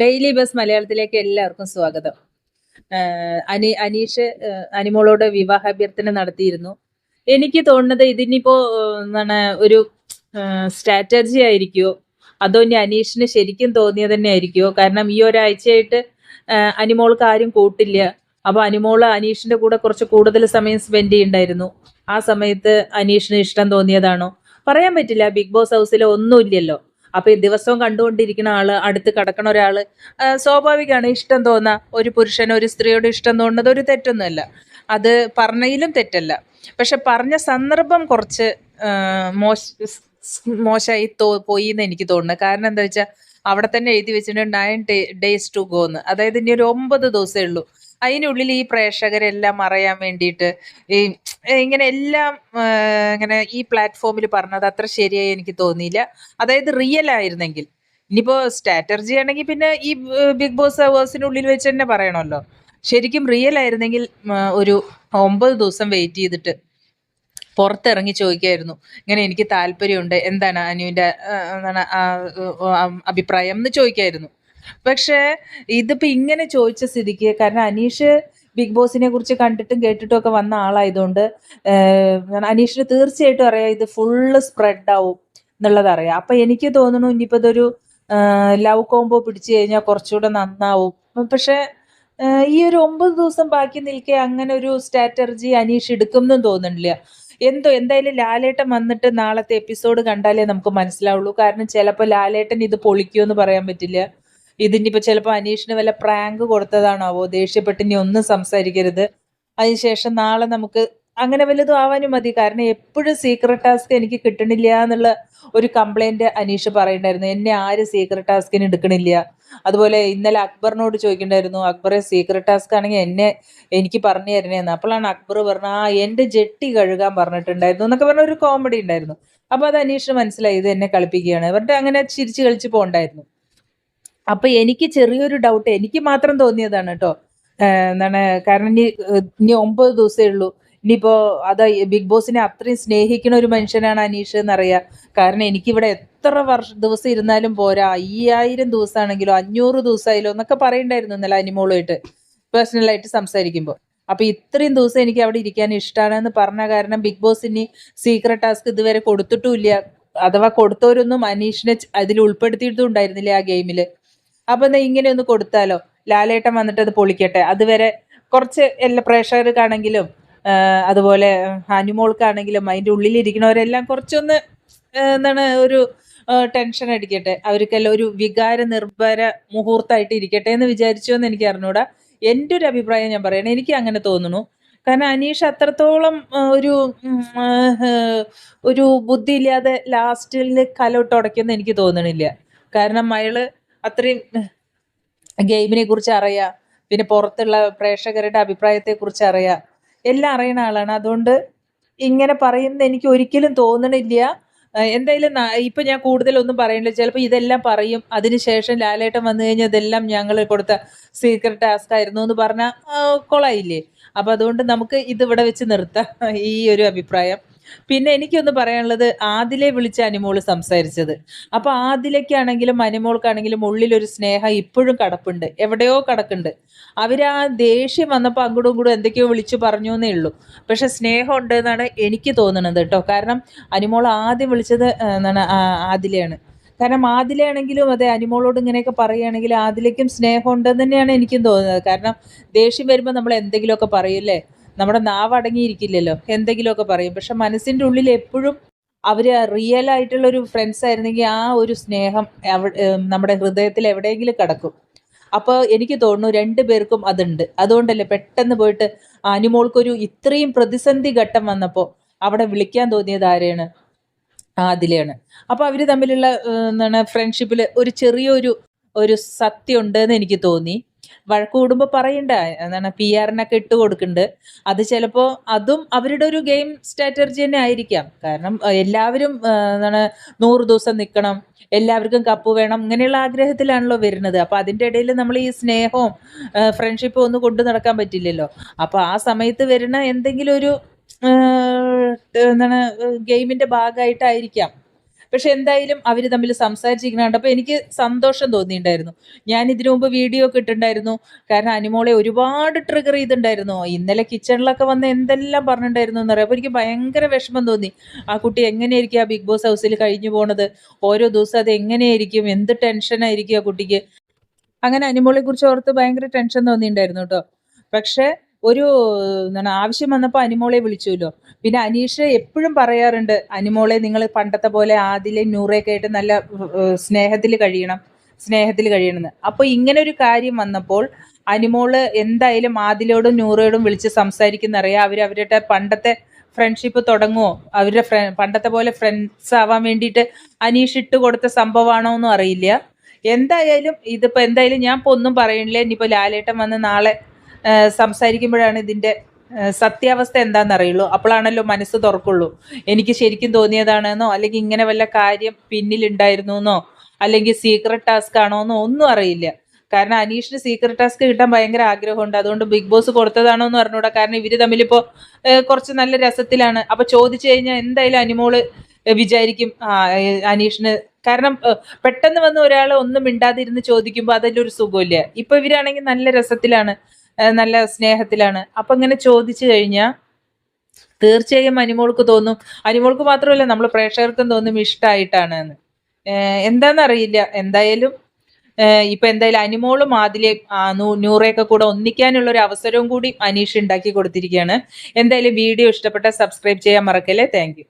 Daily bus മലയാളത്തിലേക്ക് എല്ലാവർക്കും സ്വാഗതം. അനി അനീഷ് അനിമോളോട് വിവാഹാഭ്യർത്ഥന നടത്തിയിരുന്നു. എനിക്ക് തോന്നുന്നത് ഇതിനിപ്പോ എന്താണ് ഒരു സ്ട്രാറ്റജി ആയിരിക്കുമോ അതോ ഇനി അനീഷിന് ശരിക്കും തോന്നിയത് തന്നെ ആയിരിക്കുമോ കാരണം ഈ ഒരാഴ്ചയായിട്ട് അനിമോൾക്ക് ആരും കൂട്ടില്ല. അപ്പൊ അനിമോൾ അനീഷിന്റെ കൂടെ കുറച്ച് കൂടുതൽ സമയം സ്പെൻഡ് ചെയ്യണ്ടായിരുന്നു. ആ സമയത്ത് അനീഷിന് ഇഷ്ടം തോന്നിയതാണോ? പറയാൻ പറ്റില്ല. ബിഗ് ബോസ് ഹൗസിൽ ഒന്നുമില്ലല്ലോ. അപ്പൊ ഈ ദിവസവും കണ്ടുകൊണ്ടിരിക്കുന്ന ആൾ അടുത്ത് കിടക്കണ ഒരാൾ സ്വാഭാവികമാണ് ഇഷ്ടം തോന്നുക ഒരു പുരുഷന് ഒരു സ്ത്രീയോട് ഇഷ്ടം തോന്നുന്നത് ഒരു തെറ്റൊന്നുമല്ല. അത് പറഞ്ഞതിലും തെറ്റല്ല. പക്ഷെ പറഞ്ഞ സന്ദർഭം കുറച്ച് മോശ മോശമായി തോ പോയി എന്ന് എനിക്ക് തോന്നുന്നു. കാരണം എന്താ വെച്ചാൽ അവിടെ തന്നെ എഴുതി വെച്ചിട്ടുണ്ട് നയൻ ഡേയ്സ് ടു ഗോ എന്ന്. അതായത് ഇനി ഒരു ഒമ്പത് ദിവസമേ ഉള്ളൂ. അതിനുള്ളിൽ ഈ പ്രേക്ഷകരെല്ലാം അറിയാൻ വേണ്ടിയിട്ട് ഈ ഇങ്ങനെ എല്ലാം ഇങ്ങനെ ഈ പ്ലാറ്റ്ഫോമിൽ പറഞ്ഞത് അത്ര ശരിയായി എനിക്ക് തോന്നിയില്ല. അതായത് റിയൽ ആയിരുന്നെങ്കിൽ. ഇനിയിപ്പോ സ്ട്രാറ്റർജി ആണെങ്കിൽ പിന്നെ ഈ ബിഗ് ബോസ് ഹവേഴ്സിനുള്ളിൽ വെച്ച് തന്നെ പറയണമല്ലോ. ശരിക്കും റിയൽ ആയിരുന്നെങ്കിൽ ഒരു ഒമ്പത് ദിവസം വെയിറ്റ് ചെയ്തിട്ട് പുറത്തിറങ്ങി ചോദിക്കായിരുന്നു. ഇങ്ങനെ എനിക്ക് താല്പര്യമുണ്ട്. എന്താണ് അനുവിന്റെ എന്താണ് അഭിപ്രായം എന്ന് ചോദിക്കായിരുന്നു. പക്ഷേ ഇതിപ്പോ ഇങ്ങനെ ചോദിച്ച സ്ഥിതിക്ക് കാരണം അനീഷ് ബിഗ് ബോസിനെ കുറിച്ച് കണ്ടിട്ടും കേട്ടിട്ടും ഒക്കെ വന്ന ആളായതുകൊണ്ട് അനീഷിന് തീർച്ചയായിട്ടും അറിയാം ഇത് ഫുള്ള് സ്പ്രെഡ് ആവും എന്നുള്ളത് അറിയാം. അപ്പൊ എനിക്ക് തോന്നുന്നു ഇനിയിപ്പോ ഇതൊരു ലവ് കോംബോ പിടിച്ചു കഴിഞ്ഞാൽ കുറച്ചുകൂടെ നന്നാവും. പക്ഷെ ഈ ഒരു ഒമ്പത് ദിവസം ബാക്കി നിൽക്കെ അങ്ങനെ ഒരു സ്ട്രാറ്റർജി അനീഷ് എടുക്കുമെന്നും തോന്നുന്നില്ല. എന്തോ എന്തായാലും ലാലേട്ടൻ വന്നിട്ട് നാളത്തെ എപ്പിസോഡ് കണ്ടാലേ നമുക്ക് മനസ്സിലാവുള്ളൂ. കാരണം ചിലപ്പോൾ ലാലേട്ടൻ ഇത് പൊളിക്കുമെന്ന് പറയാൻ പറ്റില്ല. ഇതിനിപ്പോ ചിലപ്പോൾ അനീഷിന് വല്ല പ്രാങ്ക് കൊടുത്തതാണാവോ? ദേഷ്യപ്പെട്ട് ഇനി ഒന്നും സംസാരിക്കരുത്. അതിനുശേഷം നാളെ നമുക്ക് അങ്ങനെ വല്ലതും ആവാനും മതി. കാരണം എപ്പോഴും സീക്രട്ട് ടാസ്ക് എനിക്ക് കിട്ടണില്ല എന്നുള്ള ഒരു കംപ്ലൈന്റ് അനീഷ് പറയണ്ടായിരുന്നു എന്നെ ആര് സീക്രട്ട് ടാസ്കിന് എടുക്കണില്ല. അതുപോലെ ഇന്നലെ അക്ബറിനോട് ചോദിക്കണ്ടായിരുന്നു അക്ബറെ സീക്രട്ട് ടാസ്ക് ആണെങ്കിൽ എന്നെ എനിക്ക് പറഞ്ഞു തരണേന്ന്. അപ്പോഴാണ് അക്ബർ പറഞ്ഞ ആ എന്റെ ജെട്ടി കഴുകാൻ പറഞ്ഞിട്ടുണ്ടായിരുന്നു എന്നൊക്കെ പറഞ്ഞ ഒരു കോമഡി ഉണ്ടായിരുന്നു. അപ്പൊ അത് അനീഷിന് മനസ്സിലായി ഇത് എന്നെ കളിപ്പിക്കുകയാണ്. എന്നിട്ട് അങ്ങനെ ചിരിച്ചു കളിച്ച് പോണ്ടായിരുന്നു അപ്പൊ എനിക്ക് ചെറിയൊരു ഡൗട്ട് എനിക്ക് മാത്രം തോന്നിയതാണ് കേട്ടോ എന്താണ് കാരണം ഇനി ഇനി ഒമ്പത് ദിവസമേ ഉള്ളൂ. ഇനിയിപ്പോ അത് ബിഗ് ബോസിനെ അത്രയും സ്നേഹിക്കുന്ന ഒരു മനുഷ്യനാണ് അനീഷ് എന്നറിയാം. കാരണം എനിക്കിവിടെ എത്ര വർഷ ദിവസം ഇരുന്നാലും പോരാ. അയ്യായിരം ദിവസമാണെങ്കിലോ അഞ്ഞൂറ് ദിവസമായാലോ എന്നൊക്കെ പറയണ്ടായിരുന്നു ഇന്നലെ അനിമോളുമായിട്ട്. പേഴ്സണലായിട്ട് സംസാരിക്കുമ്പോൾ അപ്പൊ ഇത്രയും ദിവസം എനിക്ക് അവിടെ ഇരിക്കാൻ ഇഷ്ടമാണെന്ന് പറഞ്ഞ കാരണം ബിഗ് ബോസ് ഇനി സീക്രട്ട് ടാസ്ക് ഇതുവരെ കൊടുത്തിട്ടുമില്ല അഥവാ കൊടുത്തവരൊന്നും അനീഷിനെ അതിൽ ഉൾപ്പെടുത്തിയിട്ടും ഉണ്ടായിരുന്നില്ല ആ ഗെയിമിൽ അപ്പൊ ഇങ്ങനെ ഒന്ന് കൊടുത്താലോ? ലാലേട്ടൻ വന്നിട്ട് അത് പൊളിക്കട്ടെ. അതുവരെ കുറച്ച് എല്ലാ പ്രേക്ഷകർക്കാണെങ്കിലും അതുപോലെ ഹനുമോൾക്കാണെങ്കിലും അതിന്റെ ഉള്ളിലിരിക്കുന്നവരെല്ലാം കുറച്ചൊന്ന് എന്താണ് ഒരു ടെൻഷൻ അടിക്കട്ടെ. അവർക്കെല്ലാം ഒരു വികാര നിർഭര മുഹൂർത്തമായിട്ട് ഇരിക്കട്ടെ എന്ന് വിചാരിച്ചു എന്ന് എനിക്ക് അറിഞ്ഞൂടാ. എന്റെ ഒരു അഭിപ്രായം ഞാൻ പറയണേ എനിക്ക് അങ്ങനെ തോന്നുന്നു. കാരണം അനീഷ് അത്രത്തോളം ഒരു ഒരു ബുദ്ധിയില്ലാതെ ലാസ്റ്റിൽ കലോട്ട് ഉടയ്ക്കുമെന്ന് എനിക്ക് തോന്നണില്ല. കാരണം അയാൾ അത്രയും ഗെയിമിനെ കുറിച്ച് അറിയാം. പിന്നെ പുറത്തുള്ള പ്രേക്ഷകരുടെ അഭിപ്രായത്തെ കുറിച്ച് അറിയാം. എല്ലാം അറിയുന്ന ആളാണ്. അതുകൊണ്ട് ഇങ്ങനെ പറയുന്ന എനിക്ക് ഒരിക്കലും തോന്നണില്ല. എന്തായാലും ഇപ്പൊ ഞാൻ കൂടുതലൊന്നും പറയണില്ല. ചിലപ്പോൾ ഇതെല്ലാം പറയും. അതിനുശേഷം ലാലേട്ടൻ വന്നു കഴിഞ്ഞാൽ ഇതെല്ലാം ഞങ്ങൾ കൊടുത്ത സീക്രട്ട് ടാസ്ക് ആയിരുന്നു എന്ന് പറഞ്ഞാൽ കൊളായില്ലേ അപ്പൊ അതുകൊണ്ട് നമുക്ക് ഇത് ഇവിടെ വെച്ച് നിർത്താം ഈ ഒരു അഭിപ്രായം. പിന്നെ എനിക്കൊന്ന് പറയാനുള്ളത് ആദിലെ വിളിച്ച അനിമോൾ സംസാരിച്ചത്. അപ്പൊ ആദിലേക്കാണെങ്കിലും അനിമോൾക്കാണെങ്കിലും ഉള്ളിലൊരു സ്നേഹം ഇപ്പോഴും കടപ്പുണ്ട്. എവിടെയോ കടക്കുണ്ട്. അവരാ ദേഷ്യം വന്നപ്പോൾ അങ്ങോട്ടും ഇങ്ങോട്ടും എന്തൊക്കെയോ വിളിച്ചു പറഞ്ഞു എന്നേ ഉള്ളൂ. പക്ഷെ സ്നേഹം ഉണ്ട് എന്നാണ് എനിക്ക് തോന്നുന്നത് കേട്ടോ. കാരണം അനിമോൾ ആദ്യം വിളിച്ചത് എന്താണ് ആദിലയാണ്. കാരണം ആദിലയാണെങ്കിലും അതെ അനിമോളോട് ഇങ്ങനെയൊക്കെ പറയുകയാണെങ്കിൽ ആദിലേക്കും സ്നേഹം ഉണ്ടെന്ന് തന്നെയാണ് എനിക്കും തോന്നുന്നത്. കാരണം ദേഷ്യം വരുമ്പോൾ നമ്മൾ എന്തെങ്കിലുമൊക്കെ പറയൂല്ലേ? നമ്മുടെ നാവ് അടങ്ങിയിരിക്കില്ലല്ലോ? എന്തെങ്കിലുമൊക്കെ പറയും. പക്ഷെ മനസ്സിന്റെ ഉള്ളിൽ എപ്പോഴും അവർ റിയൽ ആയിട്ടുള്ള ഒരു ഫ്രണ്ട്സ് ആയിരുന്നെങ്കിൽ ആ ഒരു സ്നേഹം നമ്മുടെ ഹൃദയത്തിൽ എവിടെയെങ്കിലും കിടക്കും. അപ്പോൾ എനിക്ക് തോന്നുന്നു രണ്ടു പേർക്കും അതുണ്ട്. അതുകൊണ്ടല്ലേ പെട്ടെന്ന് പോയിട്ട് അനുമോൾക്കൊരു ഇത്രയും പ്രതിസന്ധി ഘട്ടം വന്നപ്പോൾ അവിടെ വിളിക്കാൻ തോന്നിയത് ആരെയാണ്? ആദിലയാണ് അപ്പോൾ അവർ തമ്മിലുള്ള എന്താണ് ഫ്രണ്ട്ഷിപ്പിൽ ഒരു ചെറിയൊരു ഒരു സത്യം ഉണ്ടെന്ന് എനിക്ക് തോന്നി. വഴക്ക് കൂടുമ്പോൾ പറയണ്ട. എന്താണ് പി ആറിനൊക്കെ ഇട്ട് കൊടുക്കുന്നുണ്ട് അത് ചിലപ്പോൾ അതും അവരുടെ ഒരു ഗെയിം സ്ട്രാറ്റജി തന്നെ ആയിരിക്കാം. കാരണം എല്ലാവരും എന്താണ് നൂറ് ദിവസം നിൽക്കണം എല്ലാവർക്കും കപ്പ് വേണം ഇങ്ങനെയുള്ള ആഗ്രഹത്തിലാണല്ലോ വരുന്നത്. അപ്പോൾ അതിന്റെ ഇടയിൽ നമ്മൾ ഈ സ്നേഹവും ഫ്രണ്ട്ഷിപ്പും ഒന്നും കൊണ്ടു നടക്കാൻ പറ്റില്ലല്ലോ. അപ്പോൾ ആ സമയത്ത് വരുന്ന എന്തെങ്കിലും ഒരു എന്താണ് ഗെയിമിന്റെ ഭാഗമായിട്ടായിരിക്കാം. പക്ഷെ എന്തായാലും അവർ തമ്മിൽ സംസാരിച്ചിരിക്കുന്ന കണ്ടപ്പോൾ എനിക്ക് സന്തോഷം തോന്നിയിട്ടുണ്ടായിരുന്നു. ഞാൻ ഇതിനു മുമ്പ് വീഡിയോ ഒക്കെ ഇട്ടിട്ടുണ്ടായിരുന്നു. കാരണം അനുമോളെ ഒരുപാട് ട്രിഗർ ചെയ്തിട്ടുണ്ടായിരുന്നു. ഇന്നലെ കിച്ചണിലൊക്കെ വന്ന് എന്തെല്ലാം പറഞ്ഞിട്ടുണ്ടായിരുന്നു എന്ന് അപ്പോൾ എനിക്ക് ഭയങ്കര വിഷമം തോന്നി. ആ കുട്ടി എങ്ങനെയായിരിക്കും ആ ബിഗ് ബോസ് ഹൗസിൽ കഴിഞ്ഞു പോണത്? ഓരോ ദിവസം അത് എങ്ങനെയായിരിക്കും? എന്ത് ടെൻഷനായിരിക്കും ആ കുട്ടിക്ക്? അങ്ങനെ അനുമോളെ കുറിച്ച് ഓർത്ത് ഭയങ്കര ടെൻഷൻ തോന്നിയിട്ടുണ്ടായിരുന്നു കേട്ടോ. പക്ഷെ ഒരു എന്താണ് ആവശ്യം വന്നപ്പോൾ അനിമോളെ വിളിച്ചുല്ലോ. പിന്നെ അനീഷ് എപ്പോഴും പറയാറുണ്ട് അനിമോളെ നിങ്ങൾ പണ്ടത്തെ പോലെ ആദിലെ നൂറൊക്കെ ആയിട്ട് നല്ല സ്നേഹത്തിൽ കഴിയണം സ്നേഹത്തിൽ കഴിയണമെന്ന്. അപ്പോൾ ഇങ്ങനെ ഒരു കാര്യം വന്നപ്പോൾ അനിമോൾ എന്തായാലും ആദിലോടും നൂറയോടും വിളിച്ച് സംസാരിക്കുന്നറിയാം. അവർ അവരുടെ പണ്ടത്തെ ഫ്രണ്ട്ഷിപ്പ് തുടങ്ങുമോ അവരുടെ പണ്ടത്തെ പോലെ ഫ്രണ്ട്സ് ആവാൻ വേണ്ടിയിട്ട് അനീഷ് ഇട്ട് കൊടുത്ത സംഭവമാണോ എന്നും അറിയില്ല. എന്തായാലും ഇതിപ്പോൾ എന്തായാലും ഞാൻ ഇപ്പോൾ ഒന്നും പറയണില്ല. ഇനിയിപ്പോൾ ലാലേട്ടൻ വന്ന് നാളെ സംസാരിക്കുമ്പോഴാണ് ഇതിന്റെ സത്യാവസ്ഥ എന്താണെന്ന് അറിയുള്ളൂ അപ്പോഴാണല്ലോ മനസ്സ് തുറക്കുള്ളൂ. എനിക്ക് ശരിക്കും തോന്നിയതാണെന്നോ അല്ലെങ്കിൽ ഇങ്ങനെ വല്ല കാര്യം പിന്നിലുണ്ടായിരുന്നു എന്നോ അല്ലെങ്കിൽ സീക്രട്ട് ടാസ്ക് ആണോ എന്നോ ഒന്നും അറിയില്ല. കാരണം അനീഷിന് സീക്രട്ട് ടാസ്ക് കിട്ടാൻ ഭയങ്കര ആഗ്രഹമുണ്ട്. അതുകൊണ്ട് ബിഗ് ബോസ് കൊടുത്തതാണോ എന്ന് പറഞ്ഞുകൂടാ കാരണം ഇവർ തമ്മിലിപ്പോ കുറച്ച് നല്ല രസത്തിലാണ്. അപ്പൊ ചോദിച്ചു കഴിഞ്ഞാൽ എന്തായാലും അനിമോൾ വിചാരിക്കും അനീഷിന്. കാരണം പെട്ടെന്ന് വന്ന് ഒരാളെ ഒന്നും മിണ്ടാതിരുന്ന് ചോദിക്കുമ്പോൾ അതിലൊരു സുഖമില്ല. ഇപ്പൊ ഇവരാണെങ്കിൽ നല്ല രസത്തിലാണ്. നല്ല സ്നേഹത്തിലാണ്. അപ്പൊ ഇങ്ങനെ ചോദിച്ചു കഴിഞ്ഞാൽ തീർച്ചയായും അനിമോൾക്ക് തോന്നും. അനിമോൾക്ക് മാത്രമല്ല നമ്മൾ പ്രേക്ഷകർക്കും തോന്നും ഇഷ്ടമായിട്ടാണ് എന്ന് എന്താണെന്നറിയില്ല എന്തായാലും ഇപ്പൊ എന്തായാലും അനിമോളും ആദിലെ നൂറേക്കെ കൂടെ ഒന്നിക്കാനുള്ള ഒരു അവസരവും കൂടി അനീഷ് ഉണ്ടാക്കി കൊടുത്തിരിക്കുകയാണ്. എന്തായാലും വീഡിയോ ഇഷ്ടപ്പെട്ട സബ്സ്ക്രൈബ് ചെയ്യാൻ മറക്കല്ലേ? താങ്ക്